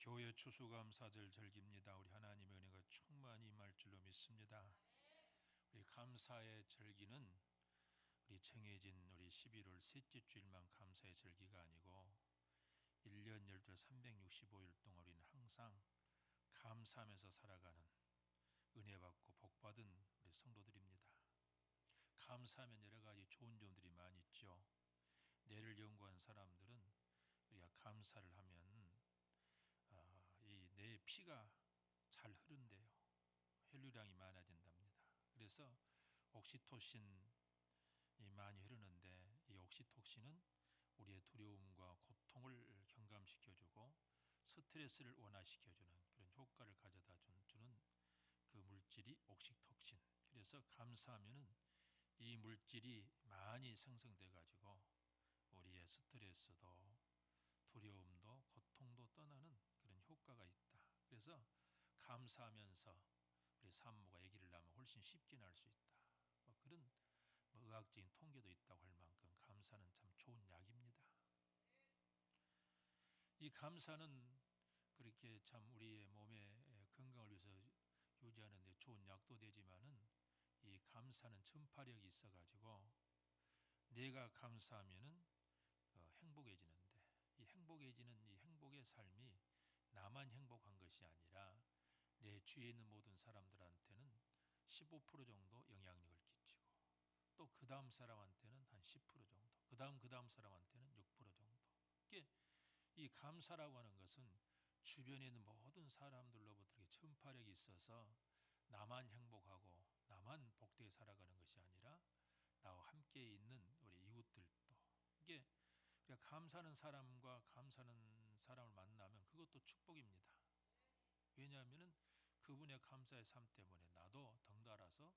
교회 추수감사절 절기입니다. 우리 하나님의 은혜가 충만히 임할 줄로 믿습니다. 우리 감사의 절기는 우리 정해진 우리 11월 셋째 주일만 감사의 절기가 아니고 1년 12달 365일 동안 우리는 항상 감사하면서 살아가는 은혜 받고 복 받은 우리 성도들입니다. 감사하면 여러 가지 좋은 점들이 많이 있죠. 내를 연구한 사람들은 우리가 감사를 하면 피가 잘 흐른대요. 혈류량이 많아진답니다. 그래서 옥시토신이 많이 흐르는데 이 옥시토신은 우리의 두려움과 고통을 경감시켜주고 스트레스를 완화시켜주는 그런 효과를 가져다 주는 그 물질이 옥시토신. 그래서 감사하면은 이 물질이 많이 생성돼 가지고 우리의 스트레스도 두려움도 고통도 떠나는 그런 효과가. 그래서 감사하면서 우리 산모가 아기를 낳으면 훨씬 쉽게 낳을 수 있다. 뭐 그런 뭐 의학적인 통계도 있다고 할 만큼 감사는 참 좋은 약입니다. 이 감사는 그렇게 참 우리의 몸의 건강을 위해서 유지하는 데 좋은 약도 되지만은 이 감사는 전파력이 있어 가지고 내가 감사하면은 어, 행복해지는데 이 행복해지는 이 행복의 삶이 나만 행복한 것이 아니라 내 주위에 있는 모든 사람들한테는 15% 정도 영향력을 끼치고 또 그 다음 사람한테는 한 10% 정도, 그 다음 그 다음 사람한테는 6% 정도. 이게 이 감사라고 하는 것은 주변에 있는 모든 사람들로부터 이렇게 전파력이 있어서 나만 행복하고 나만 복되게 살아가는 것이 아니라 나와 함께 있는 우리 이웃들도 이게 우리가 감사하는 사람과 감사하는 사람을 만나면 그것도 축복입니다. 왜냐하면 그분의 감사의 삶 때문에 나도 덩달아서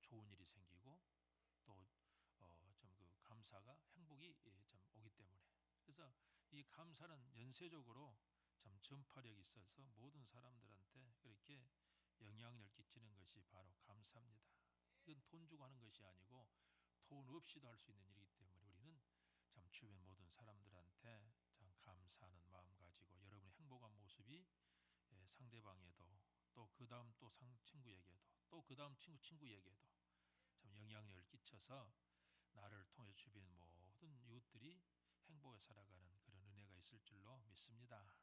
좋은 일이 생기고 또좀그 어, 감사가 행복이 예, 좀 오기 때문에 그래서 이 감사는 연쇄적으로 참 전파력이 있어서 모든 사람들한테 그렇게 영향을 끼치는 것이 바로 감사입니다. 이건 돈 주고 하는 것이 아니고 돈 없이도 할 수 있는 일이기 때문에 우리는 참 주변 모든 사람들한테 참 감사하는 마음 가지고 여러분의 모습이 예, 상대방에도 또 그 다음 또 상 친구에게도 또 그 다음 친구 친구에게도 참 영향력을 끼쳐서 나를 통해 주변 모든 이웃들이 행복에 살아가는 그런 은혜가 있을 줄로 믿습니다.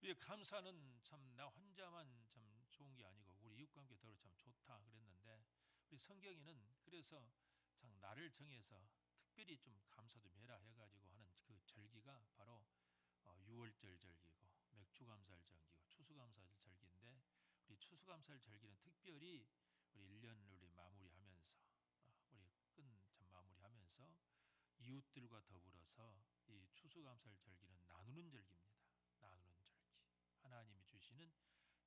우리 감사는 참 나 혼자만 참 좋은 게 아니고 우리 이웃과 함께 더러 참 좋다 그랬는데 우리 성경에는 그래서 참 나를 정해서 특별히 좀 감사 좀 해라 해가지고 하는 그 절기가 바로 6월절 어, 절기고 맥주감사절 절기고 추수감사절 절기인데 우리 추수감사절 절기는 특별히 우리 1년을 우리 마무리하면서 어, 우리 끝참 마무리하면서 이웃들과 더불어서 이 추수감사절 절기는 나누는 절기입니다. 나누는 절기. 하나님이 주시는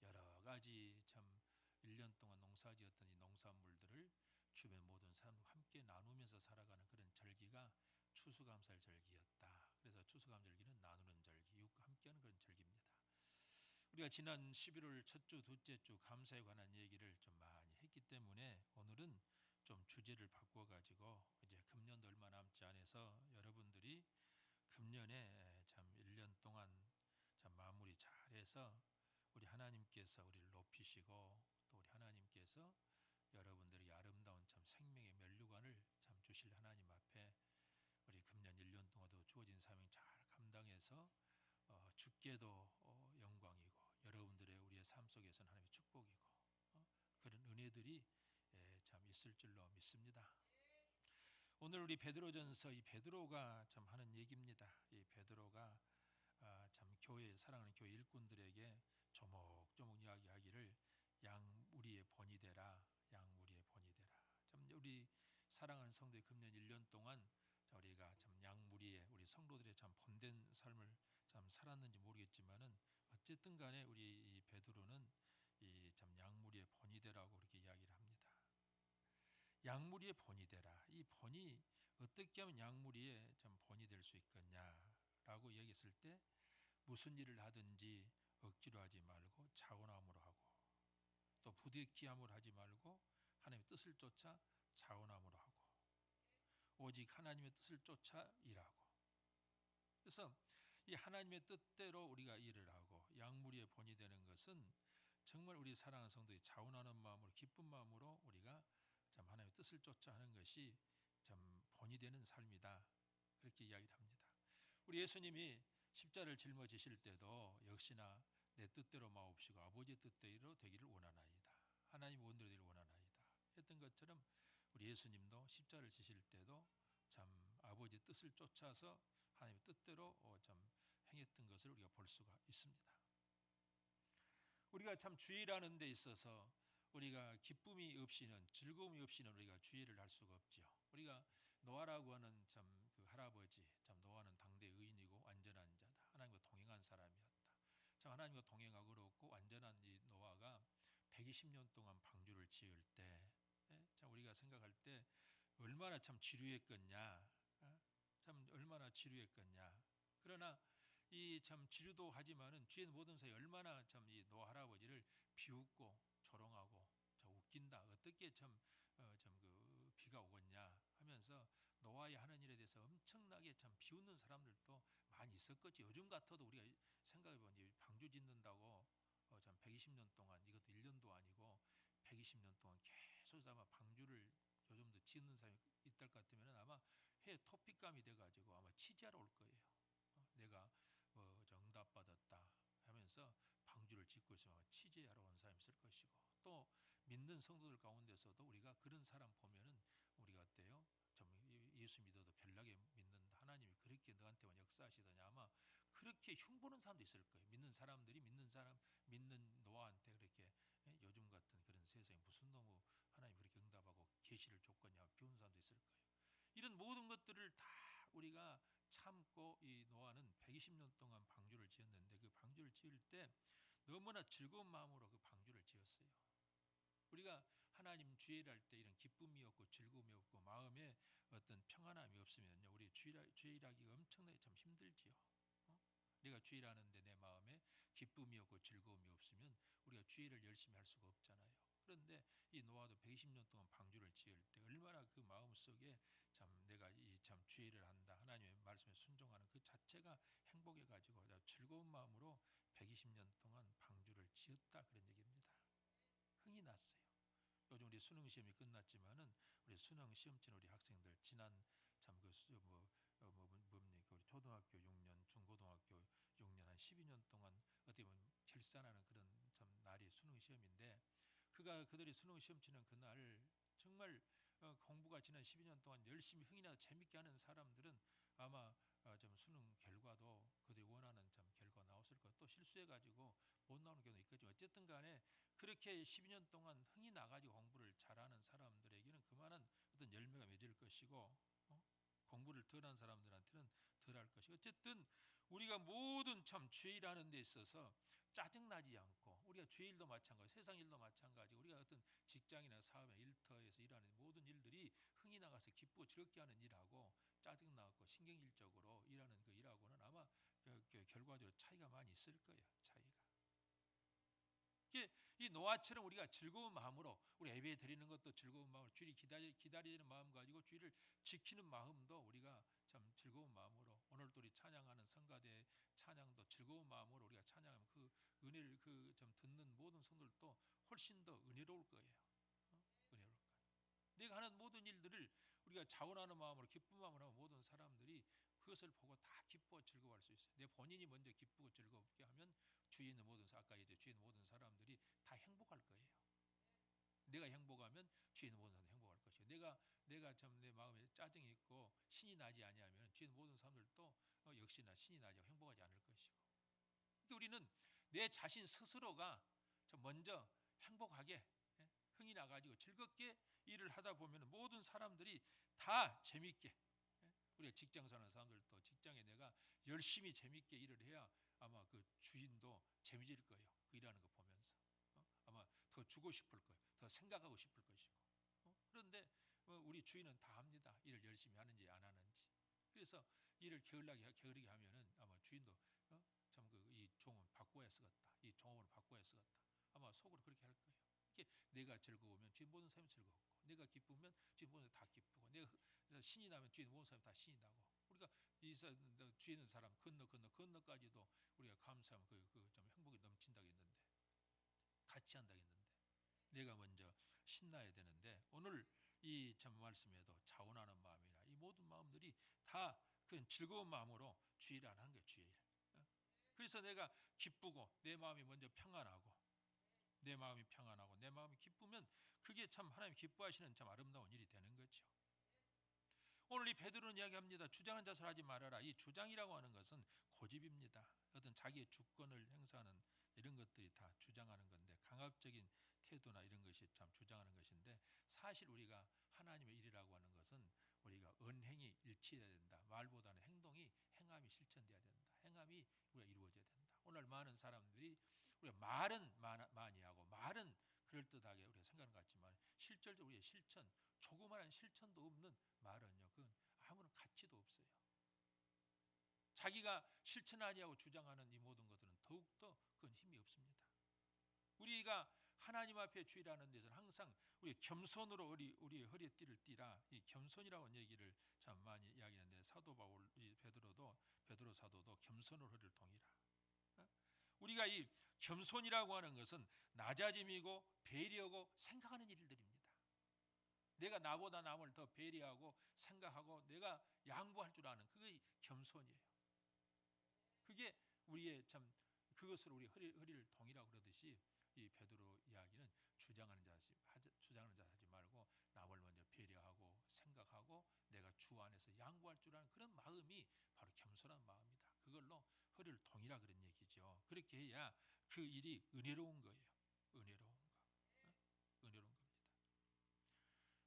여러 가지 참 1년 동안 농사지었던 이 농산물들을 주변 모든 사람과 함께 나누면서 살아가는 그런 절기가 추수감사절 절기였다. 그래서 추수감사 절기는 나누는 절기, 이웃과 함께하는 그런 절기입니다. 우리가 지난 11월 첫 주, 둘째 주 감사에 관한 얘기를 좀 많이 했기 때문에 오늘은 좀 주제를 바꿔 가지고 이제 금년도 얼마 남지 않아서 여러분들이 금년에 참 1년 동안 참 마무리 잘해서 우리 하나님께서 우리를 높이시고 또 우리 하나님께서 여러분들이 아름다운 참 생명의 면류관을 참 주실 하나님 앞에 우리 금년 1년 동안도 주어진 사명 잘 감당해서 어, 죽게도 어, 영광이고 여러분들의 우리의 삶 속에서는 하나님의 축복이고 어, 그런 은혜들이 예, 참 있을 줄로 믿습니다. 오늘 우리 베드로전서 이 베드로가 참 하는 얘기입니다. 이 베드로가 아, 참 교회 사랑하는 교회 일꾼들에게 조목조목 이야기하기를 양 우리의 본이 되라 양 우리의 본이 되라. 참 우리 사랑하는 성도의 금년 1년 동안 우리가 참 양무리의 우리 성도들의 참 본된 삶을 참 살았는지 모르겠지만은 어쨌든 간에 우리 이 베드로는 이 참 양무리의 본이 되라고 그렇게 이야기를 합니다. 양무리의 본이 되라. 이 본이 어떻게 하면 양무리의 참 본이 될 수 있겠냐라고 얘기했을 때 무슨 일을 하든지 억지로 하지 말고 자원함으로 하고 또 부대끼함을 하지 말고 하나님의 뜻을 쫓아 자원함으로 하고 오직 하나님의 뜻을 쫓아 일하고 그래서 이 하나님의 뜻대로 우리가 일을 하고 양무리의 본이 되는 것은 정말 우리 사랑하는 성도의 자원하는 마음으로 기쁜 마음으로 우리가 참 하나님의 뜻을 쫓아 하는 것이 참 본이 되는 삶이다. 그렇게 이야기를 합니다. 우리 예수님이 십자를 짊어지실 때도 역시나 내 뜻대로 마옵시고 아버지 뜻대로 되기를 원하나이다. 하나님 원대로 되기를 원하나이다. 했던 것처럼 우리 예수님도 십자를 지실 때도 참 아버지 뜻을 쫓아서 하나님의 뜻대로 어, 참 행했던 것을 우리가 볼 수가 있습니다. 우리가 참 주의라는 데 있어서 우리가 기쁨이 없이는 즐거움이 없이는 우리가 주의를 할 수가 없죠. 우리가 노아라고 하는 참 그 할아버지, 참 노아는 당대 의인이고 완전한 자다. 하나님과 동행한 사람이었다. 참 하나님과 동행하고 그렇고 완전한 이 노아가 120년 동안 방주를 지을 때, 예? 참 우리가 생각할 때 얼마나 참 지루했겠냐, 어? 참 얼마나 지루했겠냐. 그러나 이 참 지루도 하지만은 주의 모든 사이 얼마나 참 이 노 할아버지를 비웃고 조롱하고 저 웃긴다. 어떻게 참 어, 참그 비가 오겠냐 하면서 노아의 하는 일에 대해서 엄청나게 참 비웃는 사람들도 많이 있었겠지. 요즘 같아도 우리가 생각해 보니 방주 짓는다고 어, 참 120년 동안 이것도 1년도 아니고 120년 동안 계속 아마 방주를 요즘도 짓는 사람이 있을 것 같으면 아마 해 토픽감이 돼가지고 아마 취재하러 올 거예요. 어, 내가 하면서 방주를 짓고 있으면 취재하러 온 사람이 있을 것이고 또 믿는 성도들 가운데서도 우리가 그런 사람 보면은 우리가 어때요? 좀 예수 믿어도 별나게 믿는 하나님이 그렇게 너한테만 역사하시더냐 아마 그렇게 흉보는 사람도 있을 거예요. 믿는 사람들이 믿는 사람 믿는 노아한테 그렇게 예? 요즘 같은 그런 세상에 무슨 너무 하나님 그렇게 응답하고 계시를 줬거냐 비운 사람도 있을 거예요. 이런 모든 것들을 다 우리가 참고 이 노아는 120년 동안 방주를 지었는데 그 방주를 지을 때 너무나 즐거운 마음으로 그 방주를 지었어요. 우리가 하나님 주일 할 때 이런 기쁨이 없고 즐거움이 없고 마음에 어떤 평안함이 없으면요 우리 주일 주일하기가 엄청나게 참 힘들지요. 어? 내가 주일하는데 내 마음에 기쁨이 없고 즐거움이 없으면 우리가 주일을 열심히 할 수가 없잖아요. 그런데 이 노아도 120년 동안 방주를 지을 때 얼마나 그 마음 속에 참 내가 이 참 주의를 한다 하나님의 말씀에 순종하는 그 자체가 행복해 가지고 즐거운 마음으로 120년 동안 방주를 지었다 그런 얘기입니다. 흥이 났어요. 요즘 우리 수능 시험이 끝났지만은 우리 수능 시험 치는 우리 학생들 지난 참그뭐 어, 뭐, 뭡니까 우리 초등학교 6년, 중고등학교 6년 한 12년 동안 어떻게 보면 결산하는 그런 참 날이 수능 시험인데 그가 그들이 수능 시험 치는 그날 정말 어, 공부가 지난 12년 동안 열심히 흥이나 재밌게 하는 사람들은 아마 어, 좀 수능 결과도 그들이 원하는 참 결과 나왔을 것. 또 실수해 가지고 못 나오는 경우도 있겠지만 어쨌든 간에 그렇게 12년 동안 흥이 나 가지고 공부를 잘하는 사람들에게는 그만한 어떤 열매가 맺을 것이고 공부를 덜한 사람들한테는 덜 할 것이 어쨌든 우리가 모든 참 죄일하는 데 있어서 짜증나지 않고 우리가 죄 일도 마찬가지 세상 일도 마찬가지 우리가 어떤 직장이나 사업이나 일터에서 일하는 모든 일들이 흥이 나가서 기쁘고 즐겁게 하는 일하고 짜증 나고 신경질적으로 일하는 그 일하고는 아마 결과적으로 차이가 많이 있을 거예요 차이가. 이 노아처럼 우리가 즐거운 마음으로 우리 예배 드리는 것도 즐거운 마음으로 주를 기다리, 기다리는 마음 가지고 주를 지키는 마음도 우리가 참 즐거운 마음으로 오늘도 우리 찬양하는 성가대 찬양도 즐거운 마음으로 우리가 찬양하면 그 은혜를 그 좀 듣는 모든 성들도 훨씬 더 은혜로울 거예요. 어? 은혜로울 거예요. 내가 하는 모든 일들을 우리가 자원하는 마음으로 기쁜 마음으로 하면 모든 사람들이 그것을 보고 다 기뻐 즐거워할 수 있어요. 내 본인이 먼저 기쁘고 즐겁게 하면 주위에 있는 모든 아까 이제 주위에 있는 모든 사람들이 다 행복할 거예요. 내가 행복하면 주위에 있는 모든 사람들이 행복할 것이고 내가 내가 참 내 마음에 짜증이 있고 신이 나지 아니하면 있는 모든 사람들도 어, 역시나 신이 나지 행복하지 않을 것이고. 우리는 내 자신 스스로가 먼저 행복하게 예, 흥이 나가지고 즐겁게 일을 하다 보면 모든 사람들이 다 재밌게 우리가 직장 사는 사람들도 직장에 내가 열심히 재밌게 일을 해야 아마 그 주인도 재미질 거예요. 그 일하는 거 보면서 어? 아마 더 주고 싶을 거예요. 더 생각하고 싶을 것이고. 어? 그런데 어, 우리 주인은 다 합니다. 일을 열심히 하는지 안 하는지. 그래서 일을 게을하게 게으르게 하면은 아마 주인도 어? 참그 이 종은 바꿔야 쓰겠다. 이 종업을 바꿔야 쓰겠다. 아마 속으로 그렇게 할 거예요. 이게 내가 즐거우면 주인 모든 사람이 즐겁고 내가 기쁘면 주인 모든 다 기쁘고 내가 신이 나면 주인 모든 사람이 다 신이 나고 우리가 이사 있는 사람 건너 건너 건너까지도 우리가 감사하면 그그좀 행복이 넘친다고 했는데 같이 한다고 했는데 내가 먼저 신나야 되는데 오늘 이참 말씀에도 자원하는 마음이나 이 모든 마음들이 다 그 즐거운 마음으로 안 하는 거예요 주일. 어? 그래서 내가 기쁘고 내 마음이 먼저 평안하고 내 마음이 평안하고 내 마음이 기쁘면 그게 참 하나님 기뻐하시는 참 아름다운 일이 되는 거죠. 오늘 이 베드로는 이야기합니다. 주장한 자설 하지 말아라. 이 주장이라고 하는 것은 고집입니다. 어떤 자기의 주권을 행사하는 이런 것들이 다 주장하는 건데 강압적인 태도나 이런 것이 참 주장하는 것인데 사실 우리가 하나님의 일이라고 하는 것은 우리가 언행이 일치해야 된다. 말보다는 행동이 행함이 실천돼야 된다. 행함이 우리가 이루어져야 된다. 오늘 많은 사람들이 우리가 말은 많이 하고 말은 그럴듯하게 우리가 생각하는 것 같지만 실질적으로 우리의 실천 조그마한 실천도 없는 말은요. 그건 아무런 가치도 없어요. 자기가 실천하냐고 주장하는 이 모든 것들은 더욱더 그건 힘이 없습니다. 우리가 하나님 앞에 주일하는 데서는 항상 우리 겸손으로 우리 우리의 허리띠를 띠라 이 겸손이라고 얘기를 참 많이 이야기하는데 사도 바울 이 베드로도 베드로 사도도 겸손으로 허리를 동이라. 어? 우리가 이 겸손이라고 하는 것은 낮아짐이고 배려하고 생각하는 일들입니다. 내가 나보다 남을 더 배려하고 생각하고 내가 양보할 줄 아는 그게 겸손이에요. 그게 우리의 참 그것을 우리 허리, 허리를 동이라고 그러듯이 이 베드로 이야기는 주장하는 자 하지 주장하는 자 하지 말고 남을 먼저 배려하고 생각하고 내가 주 안에서 양보할 줄 아는 그런 마음이 바로 겸손한 마음이다. 그걸로 허리를 동이라 그런 얘기죠. 그렇게 해야 그 일이 은혜로운 거예요. 은혜로운 거. 어? 은혜로운 겁니다.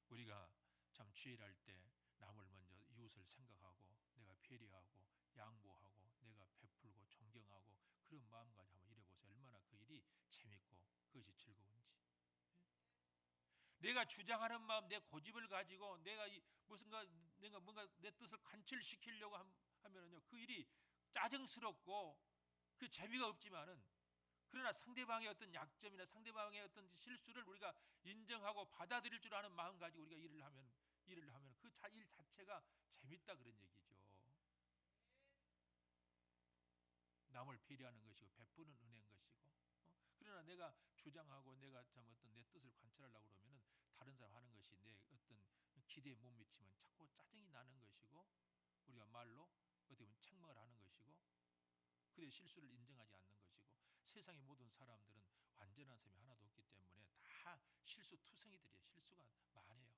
우리가 참 주일할 때 남을 먼저 이웃을 생각하고 내가 배려하고 양보하고 내가 베풀고 존경하고 그런 마음까지 한번 이래보세요. 얼마나 그 일이 재밌고 그것이 즐거운지. 예? 내가 주장하는 마음, 내 고집을 가지고 내가 무슨가 내가 뭔가 내 뜻을 관철시키려고 하면은요 그 일이 짜증스럽고 그 재미가 없지만은 그러나 상대방의 어떤 약점이나 상대방의 어떤 실수를 우리가 인정하고 받아들일 줄 아는 마음 가지고 우리가 일을 하면 일을 하면 그 일 자체가 재밌다 그런 얘기죠. 남을 배려하는 것이고 베푸는 은혜인 것이고 어? 그러나 내가 주장하고 내가 참 어떤 내 뜻을 관철하려고 그러면은 다른 사람 하는 것이 내 어떤 기대에 못 미치면 자꾸 짜증이 나는 것이고 우리가 말로 어떻게 보면 책망을 하는 것이고 그의 실수를 인정하지 않는 것이고 세상의 모든 사람들은 완전한 사람이 하나도 없기 때문에 다 실수 투성이들이에요. 실수가 많아요.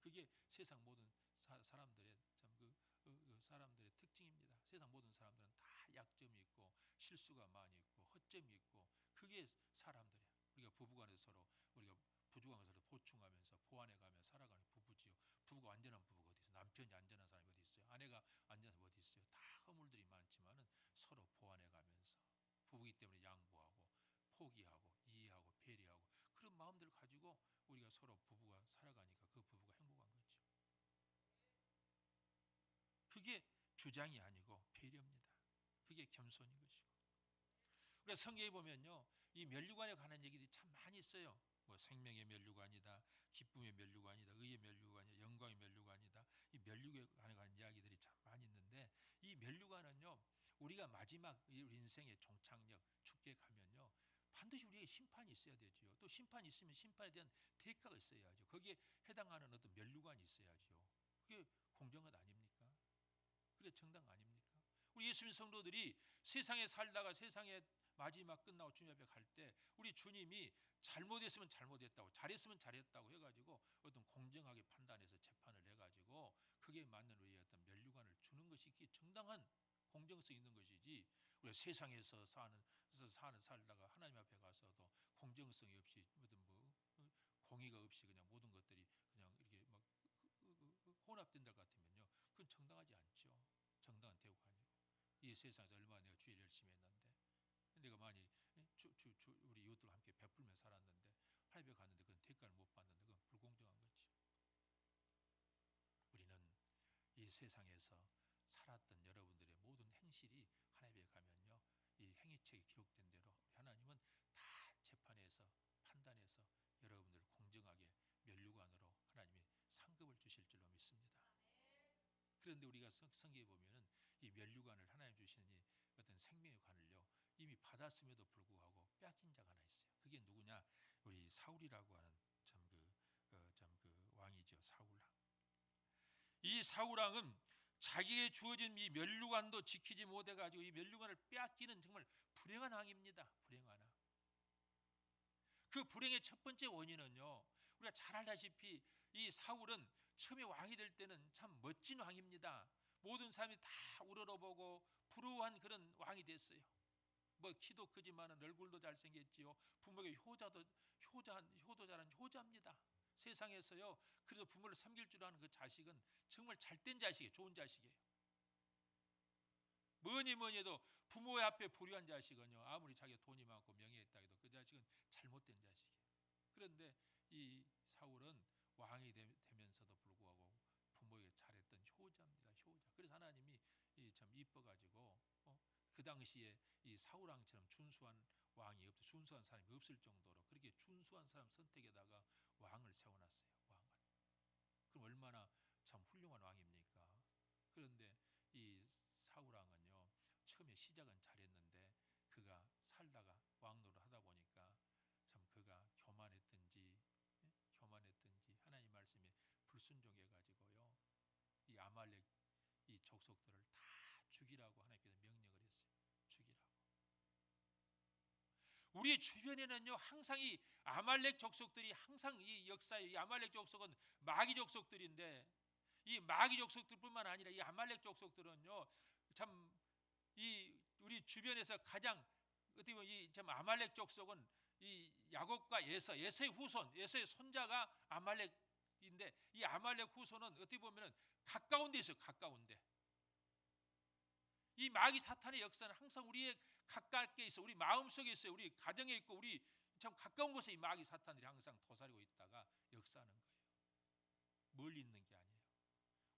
그게 세상 모든 사, 람들의 참그 그, 그 사람들의 특징입니다. 세상 모든 사람들은 다 약점이 있고 실수가 많이 있고 허점이 있고 그게 사람들이야. 우리가 부부간에서 서로 우리가 부족한 것을 보충하면서 보완해가며 살아가는 부부지요. 부부가 완전한 있어? 남편이 안전한 사람이 어디 있어요? 아내가 안전한 사람이 어디 있어요? 다 허물들이 많지만은 서로 보완해 가면서 부부기 때문에 양보하고 포기하고 이해하고 배려하고 그런 마음들을 가지고 우리가 서로 부부가 살아가니까 그 부부가 행복한 거죠. 그게 주장이 아니고 배려입니다. 그게 겸손인 것이고. 우리가 성경에 보면요, 이 면류관에 관한 얘기들이 참 많이 있어요. 뭐 생명의 면류관이다, 기쁨의 면류관이다, 의의 면류관이다, 영광의 면류관이다. 이 면류관에 관한 이야기들이 참 많이 있는데 이 면류관은요, 우리가 마지막 인생의 종착역 축제 가면요, 반드시 우리에게 심판이 있어야 되지요. 또 심판이 있으면 심판에 대한 대가가 있어야죠. 거기에 해당하는 어떤 면류관이 있어야죠. 그게 공정한 아닙니까? 그게 정당 아닙니까? 우리 예수님 성도들이 세상에 살다가 세상에 마지막 끝나고 주님 앞에 갈 때 우리 주님이 잘못했으면 잘못했다고 잘했으면 잘했다고 해가지고 어떤 공정하게 판단해서 그게 맞는 우리의 어떤 면류관을 주는 것이 정당한 공정성 있는 것이지 우리가 세상에서 사는 사는 살다가 하나님 앞에 가서도 공정성이 없이 모든 뭐 어, 공의가 없이 그냥 모든 것들이 그냥 이렇게 막 혼합된다 같으면요, 그건 정당하지 않죠. 정당한 대우가 아니고 이 세상에서 얼마나 내가 주일 열심히 했는데 내가 많이 주, 주, 주, 우리 이웃들과 함께 베풀며 살았는데 할배 갔는데 그건 대가를 못 받는데 그건 불공정한 거죠. 우리는 이 세상에서 살았던 여러분들의 모든 행실이 하나님에 가면요 이 행위책에 기록된 대로 하나님은 다 재판해서 판단해서 여러분들 공정하게 면류관으로 하나님이 상급을 주실 줄로 믿습니다. 그런데 우리가 성, 성경에 보면은 이 면류관을 하나님 주시는 이 어떤 생명의 관을요 이미 받았음에도 불구하고 빼앗긴 자가 하나 있어요. 그게 누구냐? 우리 사울이라고 하는 참그 어, 참그 왕이죠 사울왕. 이 사울왕은 자기에게 주어진 이 면류관도 지키지 못해 가지고 이 면류관을 빼앗기는 정말 불행한 왕입니다. 불행한 왕. 그 불행의 첫 번째 원인은요. 우리가 잘 알다시피 이 사울은 처음에 왕이 될 때는 참 멋진 왕입니다. 모든 사람이 다 우러러보고 부러워한 그런 왕이 됐어요. 뭐 키도 크지만 얼굴도 잘생겼지요. 부모에게 효자도 효자 효도 잘한 효자입니다. 세상에서요. 그래도 부모를 섬길 줄 아는 그 자식은 정말 잘된 자식이에요. 좋은 자식이에요. 뭐니 뭐니 해도 부모의 앞에 불의한 자식은요. 아무리 자기가 돈이 많고 명예 있다 해도 그 자식은 잘못된 자식이에요. 그런데 이 사울은 왕이 되면서도 불구하고 부모에게 잘했던 효자입니다. 효자. 그래서 하나님이 참 이뻐가지고 어? 그 당시에 이 사울 왕처럼 준수한 왕이 없, 준수한 사람이 없을 정도로 그렇게 준수한 사람 선택에다가 왕을 세워놨어요. 왕을. 그럼 얼마나 참 훌륭한 왕입니까? 그런데 이 사울 왕은요 처음에 시작은 잘했는데 그가 살다가 왕노를 하다 보니까 참 그가 교만했든지 예? 교만했든지 하나님 말씀에 불순종해 가지고요 이 아말렉 이 족속들을 다 죽이라고 하나님께서 명령을 했어요. 죽이라고. 우리 주변에는요 항상 이 아말렉 족속들이 항상 이 역사에 이 아말렉 족속은 마귀 족속들인데 이 마귀 족속들뿐만 아니라 이 아말렉 족속들은요 참 이 우리 주변에서 가장 어떻게 보면 이 참 아말렉 족속은 이 야곱과 예서 예서의 후손 예서의 손자가 아말렉인데 이 아말렉 후손은 어떻게 보면은 가까운 데 있어요 가까운 데. 이 마귀 사탄의 역사는 항상 우리의 가깝게 있어 우리 마음속에 있어요 우리 가정에 있고 우리 참 가까운 곳에 이 마귀 사탄들이 항상 도사리고 있다가 역사하는 거예요 멀리 있는 게 아니에요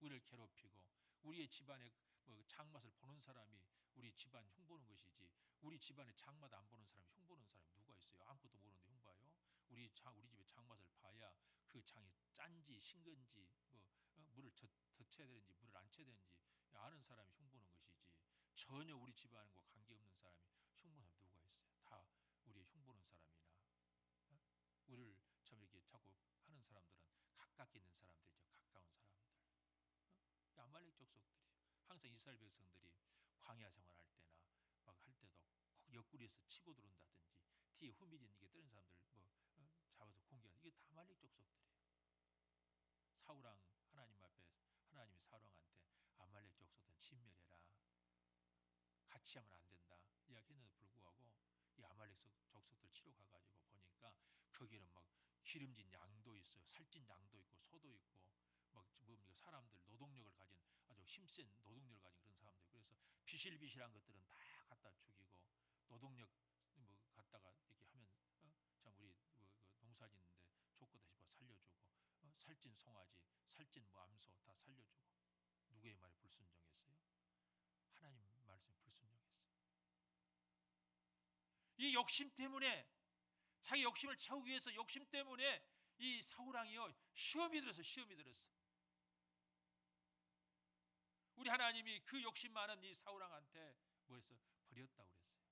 우리를 괴롭히고 우리의 집안에 뭐 장맛을 보는 사람이 우리 집안 흉 보는 것이지 우리 집안에 장맛 안 보는 사람이 흉 보는 사람이 누가 있어요? 아무것도 모르는데 흉 봐요? 우리 장 우리 집에 장맛을 봐야 그 장이 짠지 싱건지 뭐 어, 물을 젖, 젖혀야 되는지 물을 안 쳐야 되는지 아는 사람이 흉 보는 것이지 전혀 우리 집안과 관계없는 사람이 누가 있어요? 다 우리 흉보는 사람이나 어? 우리를 참 이렇게 자꾸 하는 사람들은 가깝게 있는 사람들이죠. 가까운 사람들. 어? 아말렉 족속들이 항상 이스라엘 백성들이 광야 생활할 때나 막 할 때도 꼭 옆구리에서 치고 들어온다든지 뒤에 후미진 이게 뜨는 사람들 뭐 어? 잡아서 공격하는 이게 다 아말렉 족속들이에요. 사우랑 하나님 앞에 하나님이 사우랑한테 아말렉 족속들은 진멸해라. 같이 하면 안 된다. 이야기했는데 불구하고 이 아말렉 족속들 치러 가가지고 보니까 거기는 막 기름진 양도 있어요. 살찐 양도 있고 소도 있고 막 뭡니까 사람들 노동력을 가진 아주 힘센 노동력을 가진 그런 사람들 그래서 비실비실한 것들은 다 갖다 죽이고 노동력 뭐 갖다가 이렇게 하면 어? 참 우리 뭐, 그 농사 짓는데 좋고다 싶어 살려주고 어? 살찐 송아지 살찐 뭐 암소 다 살려주고 누구의 말에 불순종했어요? 하나님 말씀에 불순종했어요. 이 욕심 때문에 자기 욕심을 채우기 위해서 욕심 때문에 이 사우랑이요 시험이 들어서 시험이 들었어. 우리 하나님이 그 욕심 많은 이 사우랑한테 뭐 했어? 버렸다 그랬어요.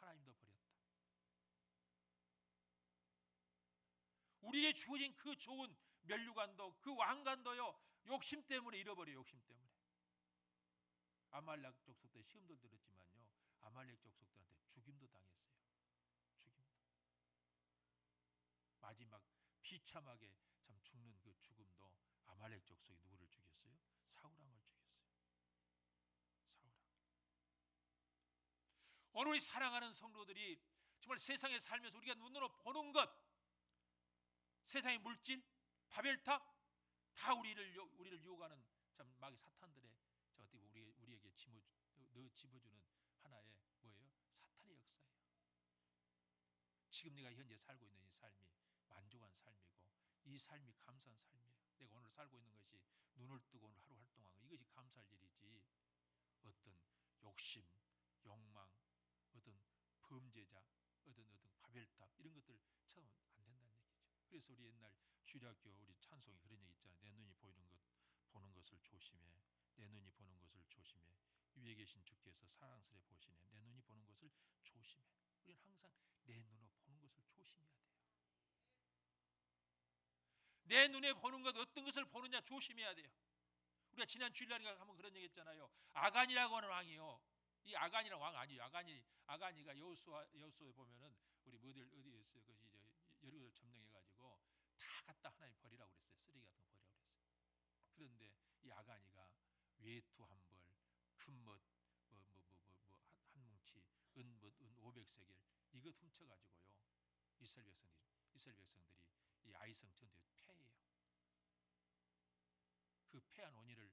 하나님도 버렸다. 우리에게 주어진 그 좋은 멸류관도 그 왕관도요 욕심 때문에 잃어버려 욕심 때문에. 아말렉 족속들 시험도 들었지만요 아말렉 족속들한테 죽임도 당했어요. 죽임도. 마지막 비참하게 아말렉 족속이 누구를 죽였어요? 사우랑을 죽였어요. 사우랑. 오늘 사랑하는 성도들이 정말 세상에 살면서 우리가 눈으로 보는 것, 세상의 물질, 바벨탑 다 우리를 우리를 유혹하는 참 마귀 사탄들의 어떻게 우리 우리에게 집어 넣 집어주는 하나의 뭐예요? 사탄의 역사예요. 지금 내가 현재 살고 있는 이 삶이 만족한 삶이고 이 삶이 감사한 삶이에요. 내가 오늘 살고 있는 것이 눈을 뜨고 오늘 하루 활동한 거 이것이 감사할 일이지 어떤 욕심, 욕망, 어떤 범죄자, 어떤 어떤 바벨탑 이런 것들 처음 안 된다는 얘기죠. 그래서 우리 옛날 주일학교 우리 찬송이 그런 얘기 있잖아요. 내 눈이 보이는 것 보는 것을 조심해. 내 눈이 보는 것을 조심해. 위에 계신 주께서 사랑스레 보시네. 내 눈이 보는 것을 조심해. 우리는 항상 내 눈으로 보는 것을 조심해야 돼요. 내 눈에 보는 것 어떤 것을 보느냐 조심해야 돼요. 우리가 지난 주일날인가 한번 그런 얘기 했잖아요. 아간이라고 하는 왕이요. 이 아간이라는 왕 아니에요. 아간이 아간이가 여호수아 여호수아에 보면은 우리 뭐들 어디 있어요? 그것이 이제 여리고를 점령해 가지고 다 갖다 하나님 버리라고 그랬어요. 쓰레기 같은 거 버리라고 그랬어요. 그런데 이 아간이가 외투 한 벌, 금뭇 뭐뭐 뭐 뭉치, 은뭇 은 500세겔 이것 훔쳐 가지고요. 이스라엘 백성들이 이스라엘 백성들이 이 아이성 전투에 패해요. 그 패한 원인을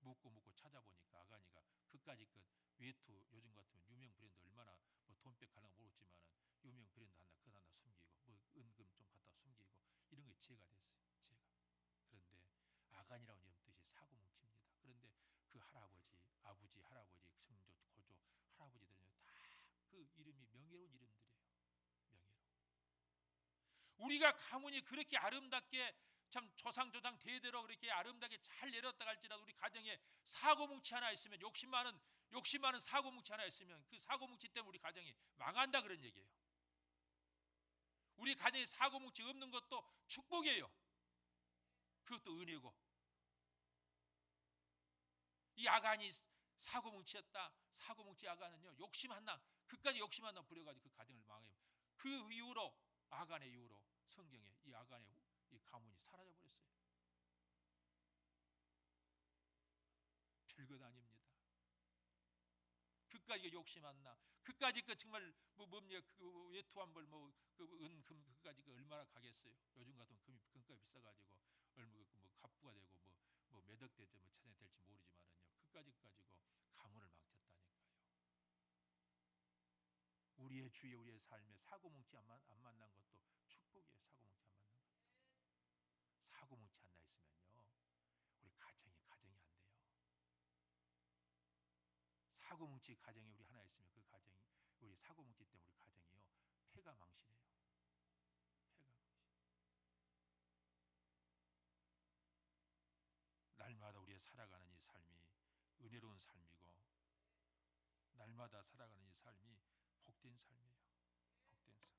묻고 묻고 찾아보니까 아가니가 그까지 그 외투 요즘 같으면 유명 브랜드 얼마나 뭐 돈백 갈랑 모르지만은 유명 브랜드 하나 그 하나 숨기고 뭐 은금 좀 갖다 숨기고 이런 게 죄가 됐어요. 죄가. 그런데 아간이라는 이름 뜻이 사고뭉치입니다. 그런데 그 할아버지, 아버지, 할아버지, 성조, 고조, 할아버지들은요 다그 이름이 명예로운. 명예로. 우리가 가문이 그렇게 아름답게 참 조상 조상 대대로 그렇게 아름답게 잘 내렸다 갈지라도 우리 가정에 사고뭉치 하나 있으면 욕심 많은 욕심 많은 사고뭉치 하나 있으면 그 사고뭉치 때문에 우리 가정이 망한다 그런 얘기예요. 우리 가정에 사고뭉치 없는 것도 축복이에요. 그것도 은혜고. 이 아간이 사고뭉치였다. 사고뭉치 아간은요 욕심 하나 그까지 욕심 하나 부려가지고 그 가정을 망해요. 그 이후로 아간의 이후로 성경에 이 아간의 이 가문이 사라져 버렸어요. 별것 아닙니다. 그까지 욕심 안 나. 그까지 그 정말 뭐 뭡니까 그 외투 한벌 뭐그 은금 그까지 그 얼마나 가겠어요. 요즘 같은 금이 금값 비싸가지고 얼마 뭐 갑부가 되고 뭐뭐 몇억 대지 뭐 천에 될지 모르지만은요. 그까지 가지고 가문을 망쳤다니까요. 우리의 주의 우리의 삶에 사고뭉치 안, 만, 안 만난 것도 축복이에요. 사고뭉치 안 만난 것. 사고뭉치 하나 있으면요. 우리 가정이 가정이 안 돼요. 사고뭉치 가정이 우리 하나 있으면 그 가정이 우리 사고뭉치 때문에 우리 가정이요. 폐가 망신해요. 폐가 망신. 날마다 우리의 살아가는 이 삶이 은혜로운 삶이고 날마다 살아가는 이 복된 삶이에요. 복된 삶.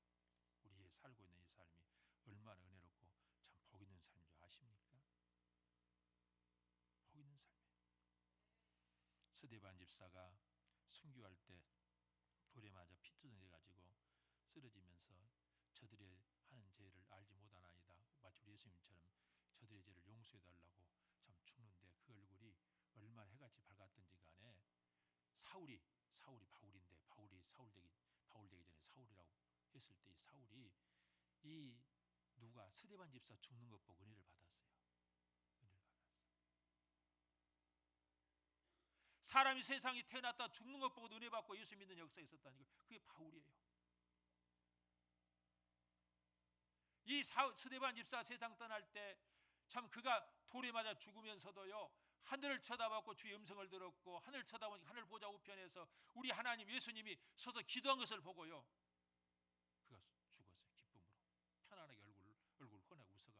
우리의 살고 있는 이 삶이 얼마나 은혜롭고 참 복 있는 삶인 줄 아십니까? 복 있는 삶이에요. 서대반 집사가 순교할 때 돌에 맞아 피투성돼 가지고 쓰러지면서 저들의 하는 죄를 알지 못하나이다. 마치 우리 예수님처럼 저들의 죄를 용서해 달라고 참 죽는데 그 얼굴이 얼마나 해같이 밝았던지 간에 사울이 사울이 바울인데 바울이 사울 되기 바울 되기 전에 사울이라고 했을 때 이 사울이 이 누가 스데반 집사 죽는 것 보고 은혜를 받았어요. 은혜를 받았어. 사람이 세상에 태어났다 죽는 것 보고 은혜 받고 예수 믿는 역사에 있었다는 거 그게 바울이에요. 이 스데반 집사 세상 떠날 때 참 그가 돌에 맞아 죽으면서도요 하늘을 쳐다봤고 주의 음성을 들었고 하늘 쳐다보니 하늘 보자 우편에서 우리 하나님 예수님이 서서 기도한 것을 보고요 그가 죽었어요 기쁨으로 편안하게 얼굴 얼굴 훤하게 웃어가면서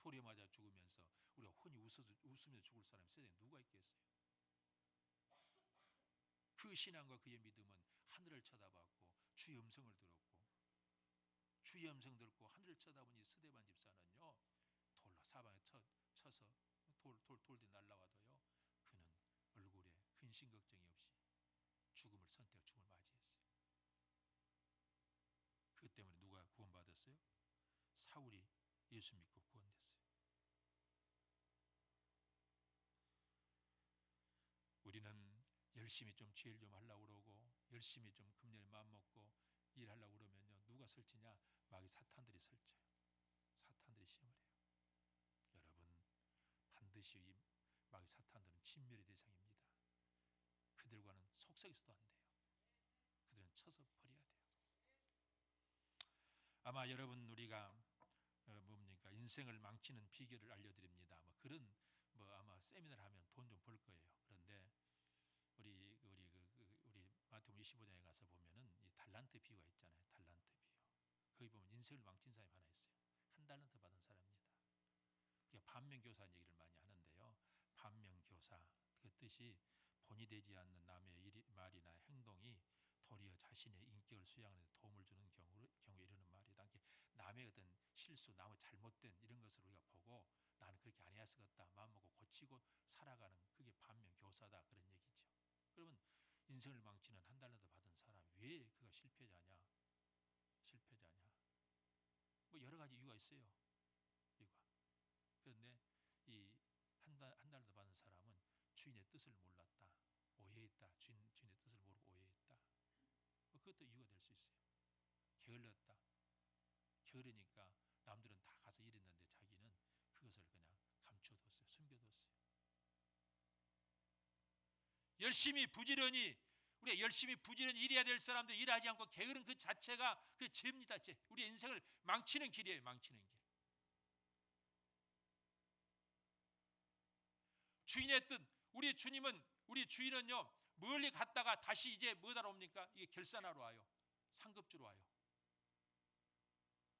돌에 맞아 죽으면서 우리가 혼이 웃어 웃으며 죽을 사람이 세상에 누가 있겠어요? 그 신앙과 그의 믿음은 하늘을 쳐다봤고 주의 음성을 들었고 주의 음성 듣고 하늘을 쳐다보니 스데반 집사는요 돌로 사방에 쳐, 쳐서 돌 돌 돌이 날라와도요 그는 얼굴에 근심 걱정이 없이 죽음을 선택 죽음을 맞이했어요. 그 때문에 누가 구원받았어요? 사울이 예수 믿고 구원됐어요. 우리는 열심히 좀 죄를 좀 하려고 그러고 열심히 좀 금년에 마음 먹고 일하려고 그러면요 누가 설치냐 마귀 사탄들이 설쳐요. 사탄들이 시험을 반드시 이 마귀 사탄들은 진멸의 대상입니다. 그들과는 속삭여서도 안 돼요. 그들은 쳐서 버려야 돼요. 아마 여러분 우리가 어, 뭡니까 인생을 망치는 비결을 알려드립니다. 뭐 그런 뭐 아마 세미나를 하면 돈 좀 벌 거예요. 그런데 우리 우리 그, 그 우리 마태복음 25장에 가서 보면은 이 달란트 비유가 있잖아요. 달란트 비유. 거기 보면 인생을 망친 사람이 하나 있어요. 한 달란트 받은 사람입니다. 우리가 반면 교사한 얘기를 많이 하는데요. 교사 그 뜻이 본이 되지 않는 남의 일이, 말이나 행동이 도리어 자신의 인격을 수양하는 데 도움을 주는 경우, 경우에 이르는 말이다. 이렇게 남의 어떤 실수, 남의 잘못된 이런 것을 우리가 보고 나는 그렇게 안 해야 쓰겠다. 마음먹고 고치고 살아가는 그게 반면 교사다. 그런 얘기죠. 그러면 인생을 망치는 한 달러도 받은 사람 왜 그가 실패자냐? 실패자냐? 뭐 여러 가지 이유가 있어요. 이유가. 그런데 이 한 달 한 달도 받은 사람은 주인의 뜻을 몰랐다. 오해했다. 주인, 주인의 뜻을 모르고 오해했다. 뭐 그것도 이유가 될 수 있어요. 게을렀다. 게으르니까 남들은 다 가서 일했는데 자기는 그것을 그냥 감춰뒀어요. 숨겨뒀어요. 열심히 부지런히 우리가 열심히 부지런히 일해야 될 사람들 일하지 않고 게으른 그 자체가 그 죄입니다. 죄. 우리 인생을 망치는 길이에요. 망치는 길. 주인의 뜻. 우리 주님은 우리 주인은요 멀리 갔다가 다시 이제 뭐하러 옵니까? 이게 결산하러 와요. 상급주로 와요.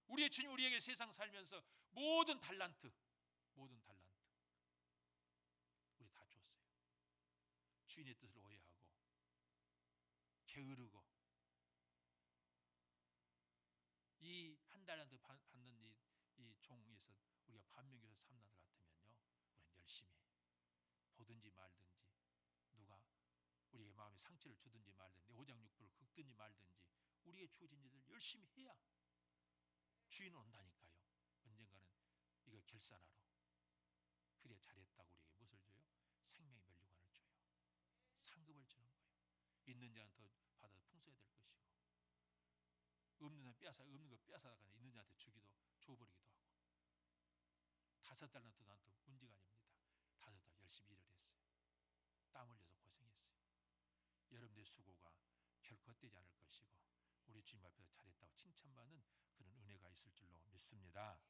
우리의 주님 우리에게 세상 살면서 모든 달란트, 모든 달란트 우리 다 줬어요. 주인의 뜻을 오해하고 게으르고 이 한 달란트 받는 이, 이 종에서 우리가 반면교사 삼나들 같으면요, 우리는 열심히 보든지 말든지 누가 우리의 마음에 상처를 주든지 말든지 오장육부를 긁든지 말든지 우리의 주어진 일을 열심히 해야 주인은 온다니까요. 언젠가는 이거 결산하러. 그래 잘했다고 우리에게 무엇을 줘요? 생명의 멸류관을 줘요. 상급을 주는 거예요. 있는 자는 더 받아 풍성해야 될 것이고 없는 사람 빼앗아 없는 거 빼앗아다가 있는 자한테 주기도 줘버리기도 하고 다섯 달란트 나한테 문제가 아닙니다. 열심히 일을 했어요. 땀 흘려서 고생했어요. 여러분의 수고가 결코 헛되지 않을 것이고 우리 주님 앞에서 잘했다고 칭찬받는 그런 은혜가 있을 줄로 믿습니다.